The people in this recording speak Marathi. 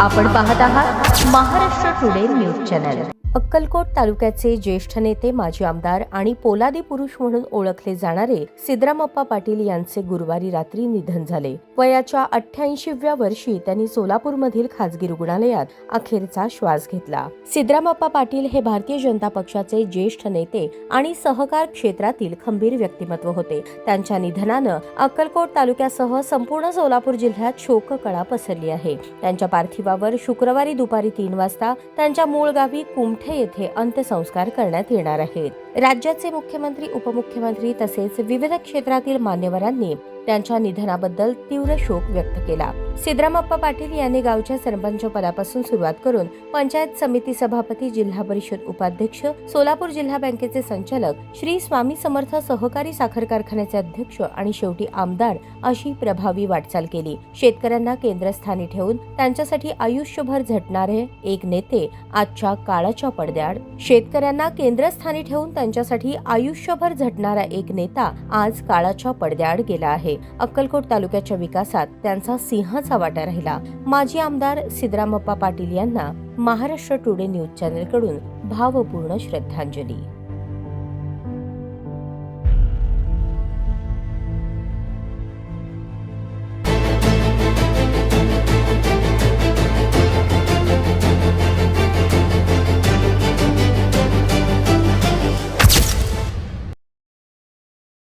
आपण पाहत आहात Maharashtra today news channel. Akkalkot तालुक्याचे ज्येष्ठ नेते माजी आमदार आणि पोलादी पुरुष म्हणून ओळखले जाणारे सिद्धरामप्पा पाटील यांचे गुरुवारी रात्री निधन झाले. वयाच्या अठ्ठ्याऐंशीव्या वर्षी त्यांनी सोलापूरमधील खासगी रुग्णालयात अखेरचा श्वास घेतला. सिद्धरामप्पा पाटील हे भारतीय जनता पक्षाचे ज्येष्ठ नेते आणि सहकार क्षेत्रातील खंबीर व्यक्तिमत्व होते. त्यांच्या निधनानं अक्कलकोट तालुक्यासह संपूर्ण सोलापूर जिल्ह्यात शोककळा पसरली आहे. त्यांच्या पार्थिवावर शुक्रवारी दुपारी तीन वाजता त्यांच्या मूळ गावी कुमठे येथे अंत्यसंस्कार करण्यात येणार आहेत. राज्याचे मुख्यमंत्री उपमुख्यमंत्री तसेच विविध क्षेत्रातील मान्यवरांनी त्यांच्या निधनाबद्दल तीव्र शोक व्यक्त केला. सिद्धरामप्पा पाटील यांनी गावच्या सरपंच पदापासून सुरुवात करून पंचायत समिती सभापती जिल्हा परिषद उपाध्यक्ष सोलापूर जिल्हा बँकेचे संचालक श्री स्वामी समर्थ सहकारी साखर कारखान्याचे अध्यक्ष आणि शेवटी आमदार अशी प्रभावी वाटचाल केली. शेतकऱ्यांना केंद्रस्थानी ठेवून त्यांच्यासाठी आयुष्यभर झटणारे एक नेते आजच्या काळाच्या पडद्याआड. शेतकऱ्यांना केंद्रस्थानी ठेवून त्यांच्यासाठी आयुष्यभर झटणारा एक नेता आज काळाच्या पडद्याआड गेला आहे. आहे. अक्कलकोट तालुक्याच्या विकासात त्यांचा सिंहाचा वाटा राहिला. माजी आमदार सिद्धरामप्पा पाटील यांना महाराष्ट्र टुडे न्यूज चॅनलकडून भावपूर्ण श्रद्धांजली.